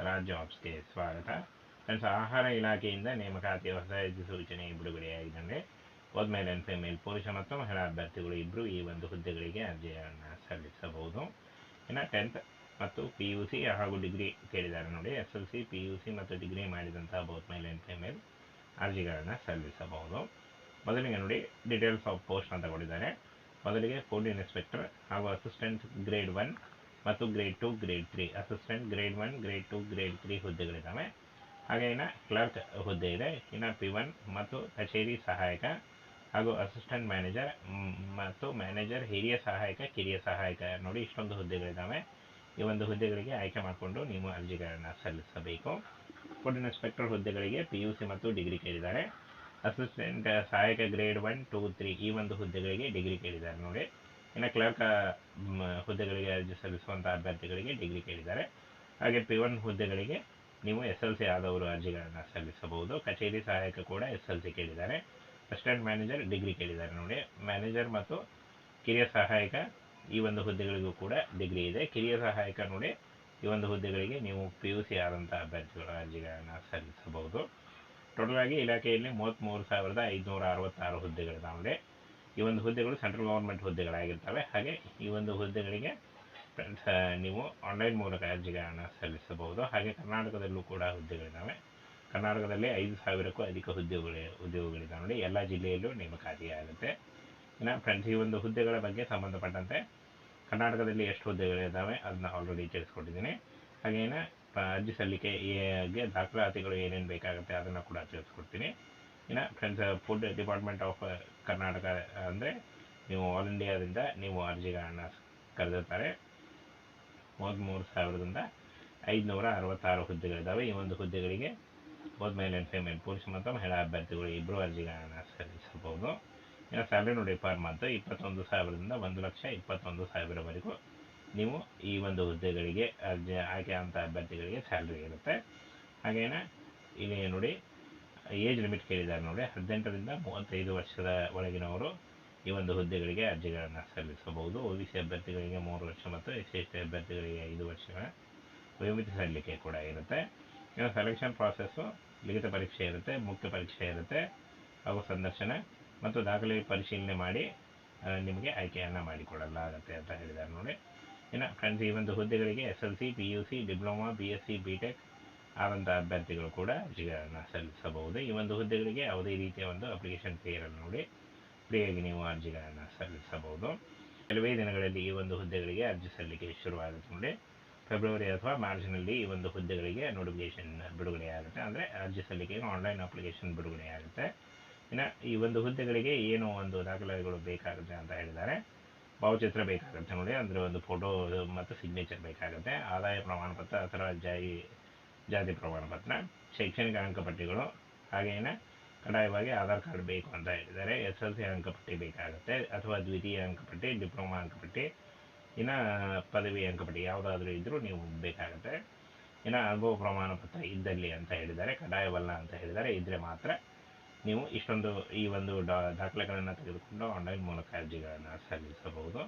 ಸ್ವರಾಜ್ ಜಾಬ್ಸ್ಗೆ ಸ್ವಾಗತ ಫ್ರೆಂಡ್ಸ್ ಆಹಾರ ಇಲಾಖೆಯಿಂದ ನೇಮಕಾತಿ ಹೊಸ ಸೂಚನೆ ಬಿಡುಗಡೆಯಾಗಿದ್ದಂತೆ ಹೋದ್ಮೇಲೆ ಆ್ಯಂಡ್ ಫಿಮೇಲ್ ಪುರುಷ ಮತ್ತು ಮಹಿಳಾ ಅಭ್ಯರ್ಥಿಗಳು ಇಬ್ಬರು ಈ ಒಂದು ಹುದ್ದೆಗಳಿಗೆ ಅರ್ಜಿಯನ್ನು ಸಲ್ಲಿಸಬಹುದು ಇನ್ನು ಟೆಂತ್ ಮತ್ತು ಪಿ ಯು ಸಿ ಹಾಗೂ ಡಿಗ್ರಿ ಕೇಳಿದ್ದಾರೆ ನೋಡಿ S L C P U C ಮತ್ತು ಡಿಗ್ರಿ ಮಾಡಿದಂಥ ಬೋತ್ ಮೇಲ್ ಆ್ಯಂಡ್ ಫಿಮೇಲ್ ಅರ್ಜಿಗಳನ್ನು ಸಲ್ಲಿಸಬಹುದು ಮೊದಲಿಗೆ ನೋಡಿ ಡೀಟೇಲ್ಸ್ ಆಫ್ ಪೋಸ್ಟ್ ಅಂತ ಕೊಟ್ಟಿದ್ದಾರೆ ಮೊದಲಿಗೆ ಫುಡ್ ಇನ್ಸ್ಪೆಕ್ಟರ್ ಹಾಗೂ ಅಸಿಸ್ಟೆಂಟ್ ಗ್ರೇಡ್ ಒನ್ ಮತ್ತು grade two grade three assistant grade one grade two grade three ಹುದ್ದೆಗಳಿದ್ದಾವೆ. ಹಾಗೆ ಇನ್ನು ಕ್ಲರ್ಕ್ ಹುದ್ದೆ ಇದೆ. ಇನ್ನು ಪಿ ಒನ್ ಮತ್ತು ಕಚೇರಿ ಸಹಾಯಕ ಹಾಗೂ ಅಸಿಸ್ಟೆಂಟ್ ಮ್ಯಾನೇಜರ್ ಮತ್ತು ಮ್ಯಾನೇಜರ್ ಹಿರಿಯ ಸಹಾಯಕ, ಕಿರಿಯ ಸಹಾಯಕ. ನೋಡಿ ಇಷ್ಟೊಂದು ಹುದ್ದೆಗಳಿದ್ದಾವೆ. ಈ ಒಂದು ಹುದ್ದೆಗಳಿಗೆ ಆಯ್ಕೆ ಮಾಡಿಕೊಂಡು ನೀವು ಅರ್ಜಿಗಳನ್ನು ಸಲ್ಲಿಸಬೇಕು. ಫುಡ್ ಇನ್ಸ್ಪೆಕ್ಟರ್ ಹುದ್ದೆಗಳಿಗೆ ಪಿ ಯು ಸಿ ಮತ್ತು ಡಿಗ್ರಿ ಕೇಳಿದ್ದಾರೆ. ಅಸಿಸ್ಟೆಂಟ್ ಸಹಾಯಕ ಗ್ರೇಡ್ ಒನ್ ಟೂ ತ್ರೀ ಈ ಒಂದು ಹುದ್ದೆಗಳಿಗೆ ಡಿಗ್ರಿ ಕೇಳಿದ್ದಾರೆ. ನೋಡಿ. ಇನ್ನು ಕ್ಲರ್ಕ್ ಹುದ್ದೆಗಳಿಗೆ ಅರ್ಜಿ ಸಲ್ಲಿಸುವಂಥ ಅಭ್ಯರ್ಥಿಗಳಿಗೆ ಡಿಗ್ರಿ ಕೇಳಿದ್ದಾರೆ. ಹಾಗೆ ಪಿ ಒನ್ ಹುದ್ದೆಗಳಿಗೆ ನೀವು ಎಸ್ ಎಲ್ ಸಿ ಆದವರು ಅರ್ಜಿಗಳನ್ನು ಸಲ್ಲಿಸಬಹುದು. ಕಚೇರಿ ಸಹಾಯಕ ಕೂಡ ಎಸ್ ಎಲ್ ಸಿ ಕೇಳಿದ್ದಾರೆ. ಅಸಿಸ್ಟೆಂಟ್ ಮ್ಯಾನೇಜರ್ ಡಿಗ್ರಿ ಕೇಳಿದ್ದಾರೆ ನೋಡಿ. ಮ್ಯಾನೇಜರ್ ಮತ್ತು ಕಿರಿಯ ಸಹಾಯಕ ಈ ಒಂದು ಹುದ್ದೆಗಳಿಗೂ ಕೂಡ ಡಿಗ್ರಿ ಇದೆ. ಕಿರಿಯ ಸಹಾಯಕ ನೋಡಿ, ಈ ಒಂದು ಹುದ್ದೆಗಳಿಗೆ ನೀವು ಪಿ ಯು ಸಿ ಆದಂಥ ಅಭ್ಯರ್ಥಿಗಳ ಅರ್ಜಿಗಳನ್ನು ಸಲ್ಲಿಸಬಹುದು. ಟೋಟಲ್ ಆಗಿ ಇಲಾಖೆಯಲ್ಲಿ ಮೂವತ್ತ್ಮೂರು ಸಾವಿರದ ಐದುನೂರ ಅರವತ್ತಾರು ಹುದ್ದೆಗಳಿದ್ದಾವೆ ಈ ಒಂದು ಹುದ್ದೆಗಳು ಸೆಂಟ್ರಲ್ ಗೌರ್ಮೆಂಟ್ ಹುದ್ದೆಗಳಾಗಿರ್ತವೆ. ಹಾಗೆ ಈ ಒಂದು ಹುದ್ದೆಗಳಿಗೆ ನೀವು ಆನ್ಲೈನ್ ಮೂಲಕ ಅರ್ಜಿಗಳನ್ನು ಸಲ್ಲಿಸಬಹುದು. ಹಾಗೆ ಕರ್ನಾಟಕದಲ್ಲೂ ಕೂಡ ಹುದ್ದೆಗಳಿದ್ದಾವೆ ಕರ್ನಾಟಕದಲ್ಲಿ ಐದು ಸಾವಿರಕ್ಕೂ ಅಧಿಕ ಹುದ್ದೆಗಳು ಉದ್ಯೋಗಗಳಿದ್ದಾವೆ ನೋಡಿ. ಎಲ್ಲ ಜಿಲ್ಲೆಯಲ್ಲೂ ನೇಮಕಾತಿಯಾಗುತ್ತೆ. ಇನ್ನು ಫ್ರೆಂಡ್ಸ್ ಈ ಒಂದು ಹುದ್ದೆಗಳ ಬಗ್ಗೆ ಸಂಬಂಧಪಟ್ಟಂತೆ ಕರ್ನಾಟಕದಲ್ಲಿ ಎಷ್ಟು ಹುದ್ದೆಗಳಿದ್ದಾವೆ ಅದನ್ನ ಆಲ್ರೆಡಿ ತಿಳಿಸ್ಕೊಟ್ಟಿದ್ದೀನಿ. ಹಾಗೇನ ಅರ್ಜಿ ಸಲ್ಲಿಕೆಗೆ ದಾಖಲಾತಿಗಳು ಏನೇನು ಬೇಕಾಗುತ್ತೆ ಅದನ್ನು ಕೂಡ ತಿಳಿಸ್ಕೊಡ್ತೀನಿ. ಇನ್ನು friends food department of Karnataka ಅಂದರೆ ನೀವು ಆಲ್ ಇಂಡಿಯಾದಿಂದ ನೀವು ಅರ್ಜಿಗಳನ್ನು ಕರೆದಿರ್ತಾರೆ. ಮೂವತ್ತ್ಮೂರು ಸಾವಿರದಿಂದ ಐದುನೂರ ಅರವತ್ತಾರು ಹುದ್ದೆಗಳಿದ್ದಾವೆ. ಈ ಒಂದು ಹುದ್ದೆಗಳಿಗೆ ಬೋತ್ ಮೇಲ್ ಆ್ಯಂಡ್ ಪುರುಷ ಮತ್ತು ಮಹಿಳಾ ಅಭ್ಯರ್ಥಿಗಳು ಇಬ್ಬರು ಅರ್ಜಿಗಳನ್ನು ಸಲ್ಲಿಸಬಹುದು. ಇನ್ನು ಸ್ಯಾಲರಿ ನೋಡಿ ಪರ್ ಮಂತ್ ಇಪ್ಪತ್ತೊಂದು ಸಾವಿರದಿಂದ ಒಂದು ಲಕ್ಷ ಇಪ್ಪತ್ತೊಂದು ಸಾವಿರವರೆಗೂ ನೀವು ಈ ಒಂದು ಹುದ್ದೆಗಳಿಗೆ, ಅರ್ಜಿ, ಆಯ್ಕೆ ಅಂತ ಅಭ್ಯರ್ಥಿಗಳಿಗೆ ಸ್ಯಾಲ್ರಿ ಇರುತ್ತೆ. ಹಾಗೇನೆ, ಇಲ್ಲಿ ನೋಡಿ ಏಜ್ ಲಿಮಿಟ್ ಕೇಳಿದ್ದಾರೆ ನೋಡಿ ಹದಿನೆಂಟರಿಂದ ಮೂವತ್ತೈದು ವರ್ಷದ ಒಳಗಿನವರು ಈ ಒಂದು ಹುದ್ದೆಗಳಿಗೆ ಅರ್ಜಿಗಳನ್ನು ಸಲ್ಲಿಸಬಹುದು. ಒ ಬಿ ಸಿ ಅಭ್ಯರ್ಥಿಗಳಿಗೆ ಮೂರು ವರ್ಷ ಮತ್ತು ಎಸ್ ಸಿ ಎಸ್ ಟಿ ಅಭ್ಯರ್ಥಿಗಳಿಗೆ ಐದು ವರ್ಷಗಳ ವಯೋಮಿತಿ ಸಲ್ಲಿಕೆ ಕೂಡ ಇರುತ್ತೆ. ಇನ್ನು ಸೆಲೆಕ್ಷನ್ ಪ್ರಾಸೆಸ್ಸು ಲಿಖಿತ ಪರೀಕ್ಷೆ ಇರುತ್ತೆ, ಮುಖ್ಯ ಪರೀಕ್ಷೆ ಇರುತ್ತೆ. ಹಾಗೂ ಸಂದರ್ಶನ ಮತ್ತು ದಾಖಲೆ ಪರಿಶೀಲನೆ ಮಾಡಿ ನಿಮಗೆ ಆಯ್ಕೆಯನ್ನು ಮಾಡಿಕೊಡಲಾಗುತ್ತೆ ಅಂತ ಹೇಳಿದ್ದಾರೆ ನೋಡಿ ಇನ್ನು ಫ್ರೆಂಡ್ಸ್ ಈ ಒಂದು ಹುದ್ದೆಗಳಿಗೆ S L C, P U C, diploma, B S C, B tech ಆದಂಥ ಅಭ್ಯರ್ಥಿಗಳು ಕೂಡ ಅರ್ಜಿಗಳನ್ನು ಸಲ್ಲಿಸಬಹುದು. ಈ ಒಂದು ಹುದ್ದೆಗಳಿಗೆ ಯಾವುದೇ ರೀತಿಯ ಒಂದು ಅಪ್ಲಿಕೇಶನ್ ಫೇರನ್ನು ನೋಡಿ ಫ್ರೀಯಾಗಿ ನೀವು ಅರ್ಜಿಗಳನ್ನು ಸಲ್ಲಿಸಬಹುದು. ಕೆಲವೇ ದಿನಗಳಲ್ಲಿ ಈ ಒಂದು ಹುದ್ದೆಗಳಿಗೆ ಅರ್ಜಿ ಸಲ್ಲಿಕೆ ಶುರುವಾಗುತ್ತೆ ನೋಡಿ. ಫೆಬ್ರವರಿ ಅಥವಾ ಮಾರ್ಚ್ನಲ್ಲಿ ಈ ಒಂದು ಹುದ್ದೆಗಳಿಗೆ ನೋಟಿಫಿಕೇಶನ್ ಬಿಡುಗಡೆಯಾಗುತ್ತೆ. ಅಂದರೆ ಅರ್ಜಿ ಸಲ್ಲಿಕೆಗೆ ಆನ್ಲೈನ್ ಅಪ್ಲಿಕೇಶನ್ ಬಿಡುಗಡೆಯಾಗುತ್ತೆ. ಇನ್ನು ಈ ಒಂದು ಹುದ್ದೆಗಳಿಗೆ ಏನು ಒಂದು ದಾಖಲೆಗಳು ಬೇಕಾಗುತ್ತೆ ಅಂತ ಹೇಳಿದ್ದಾರೆ. ಭಾವಚಿತ್ರ ಬೇಕಾಗುತ್ತೆ ನೋಡಿ. ಅಂದರೆ ಒಂದು ಫೋಟೋ ಮತ್ತು ಸಿಗ್ನೇಚರ್ ಬೇಕಾಗುತ್ತೆ. ಆದಾಯ ಪ್ರಮಾಣಪತ್ರ ಅಥವಾ ಜಾಯಿ ಜಾತಿ ಪ್ರಮಾಣ ಪತ್ರ, ಶೈಕ್ಷಣಿಕ ಅಂಕಪಟ್ಟಿಗಳು, ಹಾಗೆಯೇ ಕಡ್ಡಾಯವಾಗಿ ಆಧಾರ್ ಕಾರ್ಡ್ ಬೇಕು ಅಂತ ಹೇಳಿದ್ದಾರೆ. ಎಸ್ ಎಲ್ ಸಿ ಅಂಕಪಟ್ಟಿ ಬೇಕಾಗುತ್ತೆ, ಅಥವಾ ದ್ವಿತೀಯ ಅಂಕಪಟ್ಟಿ, ಡಿಪ್ಲೊಮಾ ಅಂಕಪಟ್ಟಿ, ಇನ್ನು ಪದವಿ ಅಂಕಪಟ್ಟಿ ಯಾವುದಾದ್ರೂ ಇದ್ದರೂ ನೀವು ಬೇಕಾಗುತ್ತೆ. ಇನ್ನು ಅನುಭವ ಪ್ರಮಾಣ ಪತ್ರ ಇದ್ದಲ್ಲಿ ಅಂತ ಹೇಳಿದ್ದಾರೆ, ಕಡ್ಡಾಯವಲ್ಲ ಅಂತ ಹೇಳಿದ್ದಾರೆ. ಇದ್ದರೆ ಮಾತ್ರ ನೀವು ಇಷ್ಟೊಂದು ಈ ಒಂದು ಡಾ, ದಾಖಲೆಗಳನ್ನು ತೆಗೆದುಕೊಂಡು ಆನ್ಲೈನ್ ಮೂಲಕ ಅರ್ಜಿಗಳನ್ನು ಸಲ್ಲಿಸಬಹುದು.